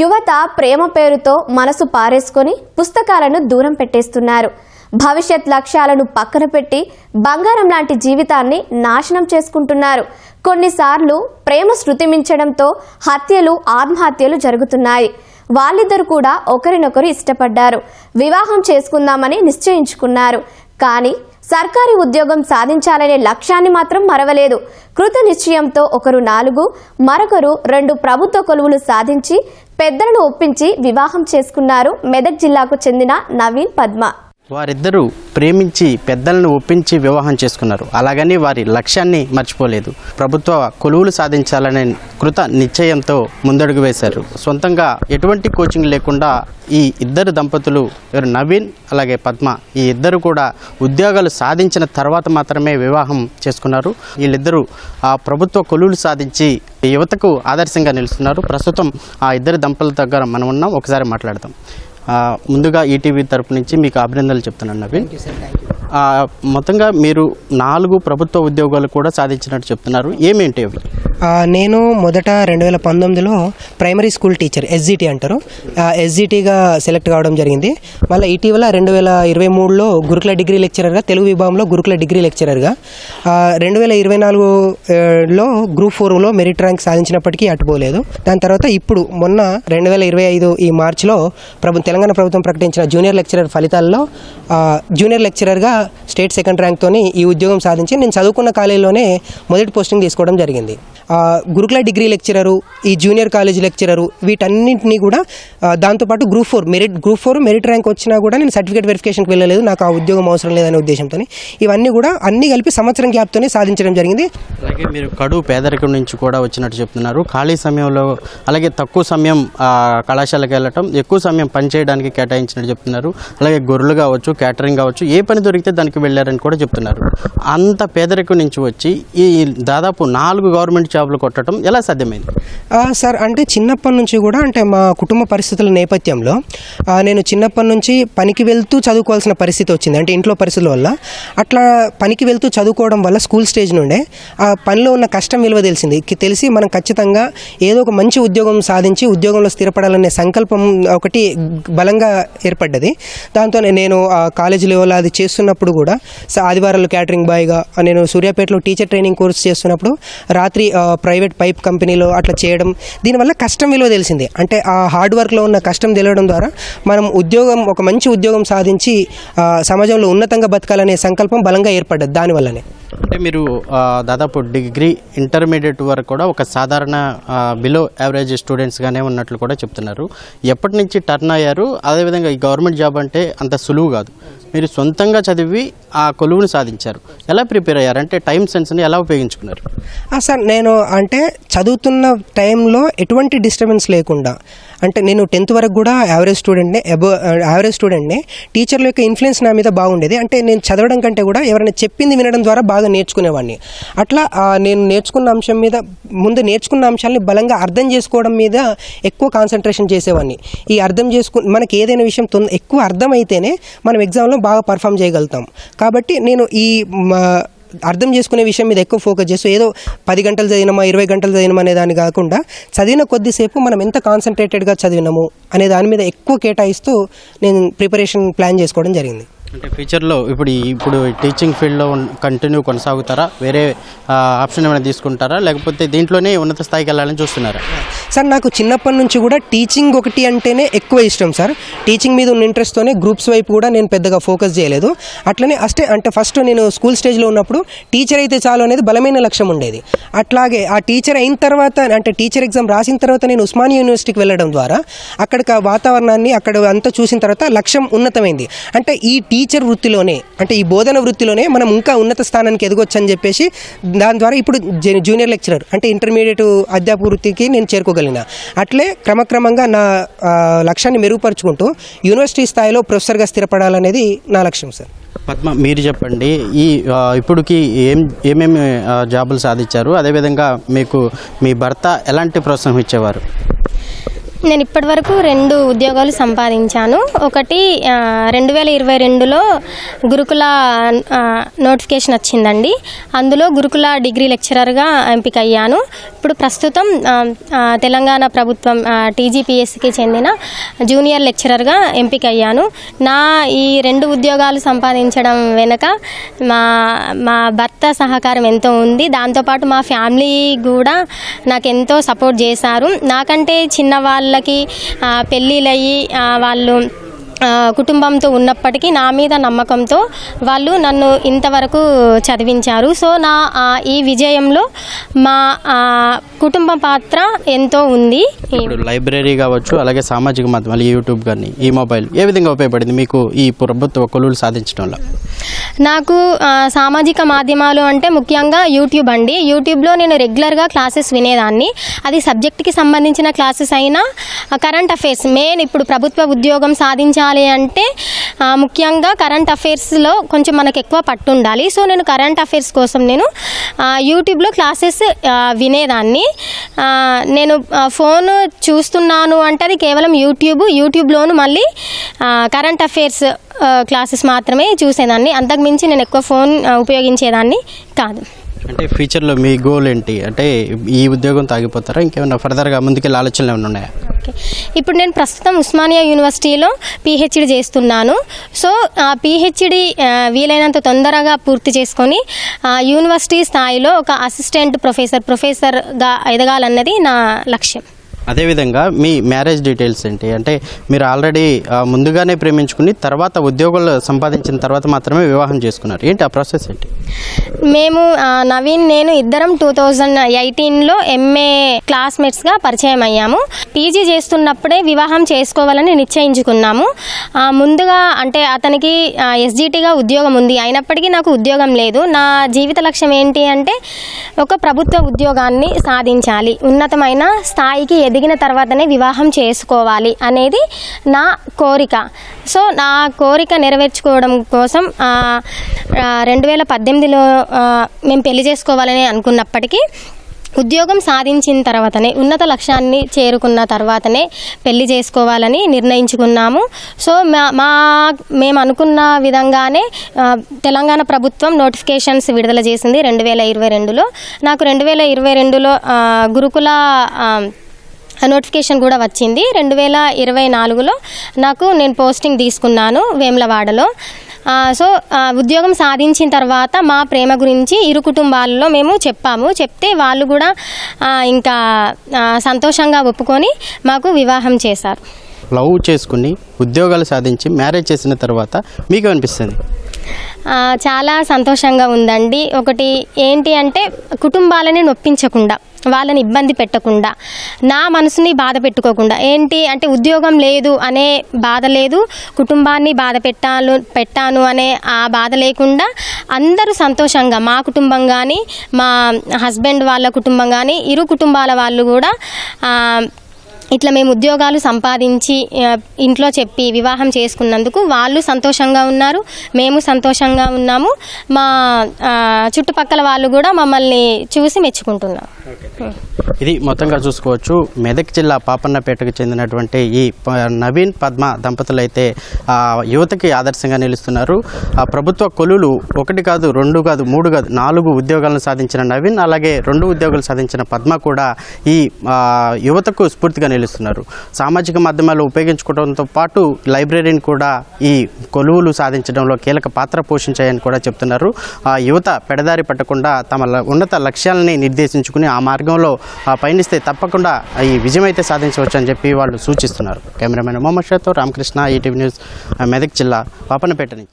యువత ప్రేమ పేరుతో మనసు పారేసుకొని పుస్తకాలను దూరం పెట్టేస్తున్నారు. భవిష్యత్ లక్ష్యాలను పక్కన పెట్టి బంగారం లాంటి జీవితాన్ని నాశనం చేసుకుంటున్నారు. కొన్నిసార్లు ప్రేమ శృతి మించడంతో హత్యలు ఆత్మహత్యలు జరుగుతున్నాయి. వాళ్ళిద్దరు కూడా ఒకరినొకరు ఇష్టపడ్డారు. వివాహం చేసుకుందామని నిశ్చయించుకున్నారు. కానీ సర్కారీ ఉద్యోగం సాధించాలనే లక్ష్యాన్ని మాత్రం మరవలేదు. కృత నిశ్చయంతో ఒకరు నాలుగు మరొకరు రెండు ప్రభుత్వ కొలువులు సాధించి పెద్దలను ఒప్పించి వివాహం చేసుకున్నారు మెదక్ జిల్లాకు చెందిన నవీన్ పద్మ. వారిద్దరూ ప్రేమించి పెద్దలను ఒప్పించి వివాహం చేసుకున్నారు. అలాగని వారి లక్ష్యాన్ని మర్చిపోలేదు. ప్రభుత్వ కొలువులు సాధించాలనే కృత నిశ్చయంతో ముందడుగు వేశారు. సొంతంగా ఎటువంటి కోచింగ్ లేకుండా ఈ ఇద్దరు దంపతులు నవీన్ అలాగే పద్మ ఈ ఇద్దరు కూడా ఉద్యోగాలు సాధించిన తర్వాత మాత్రమే వివాహం చేసుకున్నారు. వీళ్ళిద్దరూ ఆ ప్రభుత్వ కొలువులు సాధించి యువతకు ఆదర్శంగా నిలుస్తున్నారు. ప్రస్తుతం ఆ ఇద్దరు దంపతుల దగ్గర మనం ఉన్నాం. ఒకసారి మాట్లాడదాం. ముందుగా ఈటీవీ తరపు నుంచి మీకు అభినందనలు చెప్తున్నాను నవీన్. మొత్తంగా మీరు నాలుగు ప్రభుత్వ ఉద్యోగాలు కూడా సాధించినట్టు చెప్తున్నారు. ఏమేంటి అవి? నేను మొదట రెండు వేల పంతొమ్మిదిలో ప్రైమరీ స్కూల్ టీచర్ ఎస్జిటి అంటారు. ఎస్జిటిగా సెలెక్ట్ కావడం జరిగింది. మళ్ళీ ఇటీవల రెండు వేల ఇరవై మూడులో గురుకుల డిగ్రీ లెక్చరర్గా తెలుగు విభాగంలో గురుకుల డిగ్రీ లెక్చరర్గా. రెండు వేల ఇరవై నాలుగులో గ్రూప్ ఫోర్లో మెరిట్ ర్యాంక్ సాధించినప్పటికీ అటుపోలేదు దాని తర్వాత ఇప్పుడు మొన్న రెండు వేల ఇరవై ఐదు ఈ మార్చిలో ప్రభు తెలంగాణ ప్రభుత్వం ప్రకటించిన జూనియర్ లెక్చరర్ ఫలితాల్లో జూనియర్ లెక్చరర్గా స్టేట్ సెకండ్ ర్యాంక్తోని ఈ ఉద్యోగం సాధించి నేను చదువుకున్న కాలేజీలోనే మొదటి పోస్టింగ్ తీసుకోవడం జరిగింది. ఆ, గురుకుల డిగ్రీ లెక్చరరు ఈ జూనియర్ కాలేజ్ లెక్చరరు వీటన్నింటినీ కూడా దాంతోపాటు group four merit group four merit rank వచ్చినా కూడా నేను సర్టిఫికేట్ వెరిఫికేషన్కి వెళ్ళలేదు నాకు ఆ ఉద్యోగం అవసరం లేదనే ఉద్దేశంతో ఇవన్నీ కూడా అన్ని కలిపి సంవత్సరం గ్యాప్తోనే సాధించడం జరిగింది. అలాగే మీరు కడు పేదరికం నుంచి కూడా వచ్చినట్టు చెప్తున్నారు. ఖాళీ సమయంలో అలాగే తక్కువ సమయం కళాశాలకు వెళ్ళటం ఎక్కువ సమయం పని చేయడానికి కేటాయించినట్టు చెప్తున్నారు. అలాగే గొర్రెలు కావచ్చు క్యాటరింగ్ కావచ్చు ఏ పని దొరికితే దానికి వెళ్ళారని కూడా చెప్తున్నారు. అంత పేదరికం నుంచి వచ్చి ఈ దాదాపు నాలుగు గవర్నమెంట్ జాబ్లు కొట్టడం ఎలా సాధ్యమైంది? సార్ అంటే చిన్నప్పటి నుంచి కూడా అంటే మా కుటుంబ పరిస్థితుల నేపథ్యంలో నేను చిన్నప్పటి నుంచి పనికి వెళ్తూ చదువుకోవాల్సిన పరిస్థితి వచ్చింది. అంటే ఇంట్లో పరిస్థితుల వల్ల. అట్లా పనికి వెళ్తూ చదువుకోవడం వల్ల స్కూల్ స్టేజ్ నుండే ఆ పనిలో ఉన్న కష్టం విలువ తెలిసింది. తెలిసి మనం ఖచ్చితంగా ఏదో ఒక మంచి ఉద్యోగం సాధించి ఉద్యోగంలో స్థిరపడాలనే సంకల్పం ఒకటి బలంగా ఏర్పడ్డది. దాంతో నేను ఆ కాలేజ్ లెవెల్ అది చేస్తున్నప్పుడు కూడా స- ఆదివారాలు క్యాటరింగ్ బాయ్గా నేను సూర్యాపేటలో టీచర్ ట్రైనింగ్ కోర్స్ చేస్తున్నప్పుడు రాత్రి ప్రైవేట్ పైప్ కంపెనీలో అట్లా చేయడం దీనివల్ల కష్టం విలువ తెలిసింది. అంటే ఆ హార్డ్ వర్క్లో ఉన్న కష్టం తెలియడం ద్వారా మనం ఉద్యోగం ఒక మంచి ఉద్యోగం సాధించి సమాజంలో ఉన్నతంగా బతకాలనే సంకల్పం బలంగా ఏర్పడ్డది దానివల్లనే. అంటే మీరు దాదాపు డిగ్రీ ఇంటర్మీడియట్ వరకు కూడా ఒక సాధారణ బిలో యావరేజ్ స్టూడెంట్స్గానే ఉన్నట్లు కూడా చెప్తున్నారు. ఎప్పటి నుంచి టర్న్ అయ్యారు? అదేవిధంగా ఈ గవర్నమెంట్ జాబ్ అంటే అంత సులువు కాదు. మీరు సొంతంగా చదివి ఆ కొలువును సాధించారు. ఎలా ప్రిపేర్ అయ్యారు? అంటే టైం సెన్స్ని ఎలా ఉపయోగించుకున్నారు? ఆ, సార్ నేను అంటే చదువుతున్న టైంలో ఎటువంటి డిస్టర్బెన్స్ లేకుండా అంటే నేను టెన్త్ వరకు కూడా యావరేజ్ స్టూడెంట్ని అబో యావరేజ్ స్టూడెంట్నే టీచర్ల యొక్క ఇన్ఫ్లుయెన్స్ నా మీద బాగుండేది. అంటే నేను చదవడం కంటే కూడా ఎవరైనా చెప్పింది వినడం ద్వారా బాగా నేర్చుకునేవాడిని. అట్లా నేను నేర్చుకున్న అంశం మీద ముందు నేర్చుకున్న అంశాలని బలంగా అర్థం చేసుకోవడం మీద ఎక్కువ కాన్సన్ట్రేషన్ చేసేవాడిని. ఈ అర్థం చేసుకు మనకి ఏదైనా విషయం తొంద ఎక్కువ అర్థమైతేనే మనం ఎగ్జామ్లో బాగా పర్ఫామ్ చేయగలుగుతాం. కాబట్టి నేను ఈ మా అర్థం చేసుకునే విషయం మీద ఎక్కువ ఫోకస్ చేస్తూ ఏదో పది గంటలు చదివినామా ఇరవై గంటలు చదివినామా అనే దాన్ని కాకుండా చదివిన కొద్దిసేపు మనం ఎంత కాన్సన్ట్రేటెడ్గా చదివినాము అనే దాని మీద ఎక్కువ కేటాయిస్తూ నేను ప్రిపరేషన్ ప్లాన్ చేసుకోవడం జరిగింది. అంటే ఫ్యూచర్లో ఇప్పుడు ఇప్పుడు టీచింగ్ ఫీల్డ్లో కంటిన్యూ కొనసాగుతారా? వేరే ఆప్షన్ ఏమైనా తీసుకుంటారా? లేకపోతే దీంట్లోనే ఉన్నత స్థాయికి వెళ్ళాలని చూస్తున్నారా? సార్ నాకు చిన్నప్పటి నుంచి కూడా టీచింగ్ ఒకటి అంటేనే ఎక్కువ ఇష్టం సార్. టీచింగ్ మీద ఉన్న ఇంట్రెస్ట్తోనే గ్రూప్స్ వైపు కూడా నేను పెద్దగా ఫోకస్ చేయలేదు. అట్లనే అస్టే అంటే ఫస్ట్ నేను స్కూల్ స్టేజ్లో ఉన్నప్పుడు టీచర్ అయితే చాలు అనేది బలమైన లక్ష్యం ఉండేది. అట్లాగే ఆ టీచర్ అయిన తర్వాత అంటే టీచర్ ఎగ్జామ్ రాసిన తర్వాత నేను ఉస్మానియా యూనివర్సిటీకి వెళ్ళడం ద్వారా అక్కడ వాతావరణాన్ని అక్కడ అంతా చూసిన తర్వాత లక్ష్యం ఉన్నతమైంది. అంటే ఈ టీచర్ వృత్తిలోనే అంటే ఈ బోధన వృత్తిలోనే మనం ఇంకా ఉన్నత స్థానానికి ఎదగొచ్చు అని చెప్పేసి దాని ద్వారా ఇప్పుడు జూనియర్ లెక్చరర్ అంటే ఇంటర్మీడియట్ అధ్యాపక వృత్తికి నేను చేరుకోగలిగిన. అట్లే క్రమక్రమంగా నా లక్ష్యాన్ని మెరుగుపరుచుకుంటూ యూనివర్సిటీ స్థాయిలో ప్రొఫెసర్గా స్థిరపడాలనేది నా లక్ష్యం సార్. పద్మ మీరు చెప్పండి. ఈ ఇప్పుడుకి ఏం ఏమేమి జాబులు సాధించారు? అదేవిధంగా మీకు మీ భర్త ఎలాంటి ప్రోత్సాహం ఇచ్చేవారు? నేను ఇప్పటివరకు రెండు ఉద్యోగాలు సంపాదించాను. ఒకటి రెండు వేల ఇరవై రెండులో గురుకుల నోటిఫికేషన్ వచ్చిందండి. అందులో గురుకుల డిగ్రీ లెక్చరర్గా ఎంపిక అయ్యాను ఇప్పుడు ప్రస్తుతం తెలంగాణ ప్రభుత్వం టీజీపీఎస్సికి చెందిన జూనియర్ లెక్చరర్గా ఎంపిక అయ్యాను నా ఈ రెండు ఉద్యోగాలు సంపాదించడం వెనుక మా మా భర్త సహకారం ఎంతో ఉంది. దాంతోపాటు మా ఫ్యామిలీ కూడా నాకు ఎంతో సపోర్ట్ చేశారు. నాకంటే చిన్న వాళ్ళకి పెళ్ళిళ్ళయి పెళ్ళిళ్ళయ్యి వాళ్ళు కుటుంబంతో ఉన్నప్పటికీ నా మీద నమ్మకంతో వాళ్ళు నన్ను ఇంతవరకు చదివించారు. సో నా ఈ విజయంలో మా కుటుంబ పాత్ర ఎంతో ఉంది. ఇప్పుడు లైబ్రరీ కావచ్చు అలాగే సామాజిక మాధ్యమాలు యూట్యూబ్ కానీ ఈ మొబైల్ ఏ విధంగా ఉపయోగపడింది మీకు ఈ ప్రభుత్వ కొలువులు సాధించడంలో నాకు సామాజిక మాధ్యమాలు అంటే ముఖ్యంగా యూట్యూబ్ అండి. యూట్యూబ్లో నేను రెగ్యులర్గా క్లాసెస్ వినేదాన్ని. అది సబ్జెక్ట్కి సంబంధించిన క్లాసెస్ అయినా కరెంట్ అఫైర్స్ మెయిన్ ఇప్పుడు ప్రభుత్వ ఉద్యోగం సాధించాలి అంటే ముఖ్యంగా కరెంట్ అఫైర్స్లో కొంచెం మనకు ఎక్కువ పట్టు ఉండాలి సో నేను కరెంట్ అఫైర్స్ కోసం నేను యూట్యూబ్లో క్లాసెస్ వినేదాన్ని. నేను ఫోన్ చూస్తున్నాను అంటే అది కేవలం యూట్యూబ్ యూట్యూబ్లోను మళ్ళీ కరెంట్ అఫైర్స్ క్లాసెస్ మాత్రమే చూసేదాన్ని. అంతకుమించి నేను ఎక్కువ ఫోన్ ఉపయోగించేదాన్ని కాదు. అంటే ఫ్యూచర్లో మీ గోల్ ఏంటి? అంటే ఈ ఉద్యోగం తాగిపోతారా? ఇంకేమైనా ఫర్దర్గా ముందుకెళ్ళి ఆలోచనలు ఏమైనా ఉన్నాయా? ఓకే. ఇప్పుడు నేను ప్రస్తుతం ఉస్మానియా యూనివర్సిటీలో పిహెచ్డి చేస్తున్నాను. సో ఆ పిహెచ్డి వీలైనంత తొందరగా పూర్తి చేసుకొని ఆ, యూనివర్సిటీ స్థాయిలో ఒక అసిస్టెంట్ ప్రొఫెసర్ ప్రొఫెసర్గా ఎదగాలన్నది నా లక్ష్యం. అదేవిధంగా మీ మ్యారేజ్ డీటెయిల్స్ ఏంటి? అంటే మీరు ఆల్రెడీ ముందుగానే ప్రేమించుకుని తర్వాత ఉద్యోగాలు సంపాదించిన తర్వాత మాత్రమే వివాహం చేసుకున్నారు. ఏంటి ఆ ప్రాసెస్ ఏంటి? మేము నవీన్ నేను ఇద్దరం టూ థౌజండ్ ఎయిటీన్లో ఎంఏ క్లాస్మేట్స్గా పరిచయం అయ్యాము. పీజీ చేస్తున్నప్పుడే వివాహం చేసుకోవాలని నిశ్చయించుకున్నాము. ముందుగా అంటే అతనికి ఎస్జిటిగా ఉద్యోగం ఉంది. అయినప్పటికీ నాకు ఉద్యోగం లేదు. నా జీవిత లక్ష్యం ఏంటి అంటే ఒక ప్రభుత్వ ఉద్యోగాన్ని సాధించాలి. ఉన్నతమైన స్థాయికి ఎదిగిన తర్వాతనే వివాహం చేసుకోవాలి అనేది నా కోరిక. సో నా కోరిక నెరవేర్చుకోవడం కోసం రెండు వేల పద్దెనిమిదిలో మేము పెళ్ళి చేసుకోవాలని అనుకున్నప్పటికీ ఉద్యోగం సాధించిన తర్వాతనే ఉన్నత లక్ష్యాన్ని చేరుకున్న తర్వాతనే పెళ్ళి చేసుకోవాలని నిర్ణయించుకున్నాము. సో మా మా మేము అనుకున్న విధంగానే తెలంగాణ ప్రభుత్వం నోటిఫికేషన్స్ విడుదల చేసింది రెండు వేల ఇరవై రెండులో. నాకు రెండు వేల ఇరవై రెండులో గురుకుల నోటిఫికేషన్ కూడా వచ్చింది. రెండు వేల ఇరవై నాలుగులో నాకు నేను పోస్టింగ్ తీసుకున్నాను వేములవాడలో. సో ఉద్యోగం సాధించిన తర్వాత మా ప్రేమ గురించి ఇరు కుటుంబాలలో మేము చెప్పాము. చెప్తే వాళ్ళు కూడా ఇంకా సంతోషంగా ఒప్పుకొని మాకు వివాహం చేశారు. లవ్ చేసుకుని ఉద్యోగాలు సాధించి మ్యారేజ్ చేసిన తర్వాత మీకు అనిపిస్తుంది చాలా సంతోషంగా ఉందండి. ఒకటి ఏంటి అంటే కుటుంబాలని నొప్పించకుండా. వాళ్ళని ఇబ్బంది పెట్టకుండా నా మనసుని బాధ పెట్టుకోకుండా ఏంటి అంటే ఉద్యోగం లేదు అనే బాధ లేదు కుటుంబాన్ని బాధ పెట్టాను పెట్టాను అనే ఆ బాధ లేకుండా అందరూ సంతోషంగా మా కుటుంబం కానీ మా హస్బెండ్ వాళ్ళ కుటుంబం కానీ ఇరు కుటుంబాల వాళ్ళు కూడా ఇట్లా మేము ఉద్యోగాలు సంపాదించి ఇంట్లో చెప్పి వివాహం చేసుకున్నందుకు వాళ్ళు సంతోషంగా ఉన్నారు మేము సంతోషంగా ఉన్నాము. మా చుట్టుపక్కల వాళ్ళు కూడా మమ్మల్ని చూసి మెచ్చుకుంటున్నారు. ఇది మొత్తంగా చూసుకోవచ్చు. మెదక్ జిల్లా పాపన్నపేటకు చెందినటువంటి ఈ ప- నవీన్ పద్మ దంపతులు అయితే యువతకి ఆదర్శంగా నిలుస్తున్నారు. ఆ ప్రభుత్వ కొలువులు ఒకటి కాదు రెండు కాదు మూడు కాదు నాలుగు ఉద్యోగాలను సాధించిన నవీన్ అలాగే రెండు ఉద్యోగాలు సాధించిన పద్మ కూడా ఈ యువతకు స్ఫూర్తిగా నిలుస్తున్నారు. సామాజిక మాధ్యమాలు ఉపయోగించుకోవడంతో పాటు లైబ్రరీని కూడా ఈ కొలువులు సాధించడంలో కీలక పాత్ర పోషించాయని కూడా చెప్తున్నారు. ఆ యువత పెడదారి పట్టకుండా తమ ల- ఉన్నత లక్ష్యాలని నిర్దేశించుకుని ఆ మార్గంలో ఆ, పయనిస్తే తప్పకుండా ఈ విజయం అయితే సాధించవచ్చు అని చెప్పి వాళ్ళు సూచిస్తున్నారు. కెమెరామెన్ మొహమ్మద్ షాతో రామకృష్ణ ఈటీవీ న్యూస్ మెదక్ జిల్లా పాపనపేట నుంచి.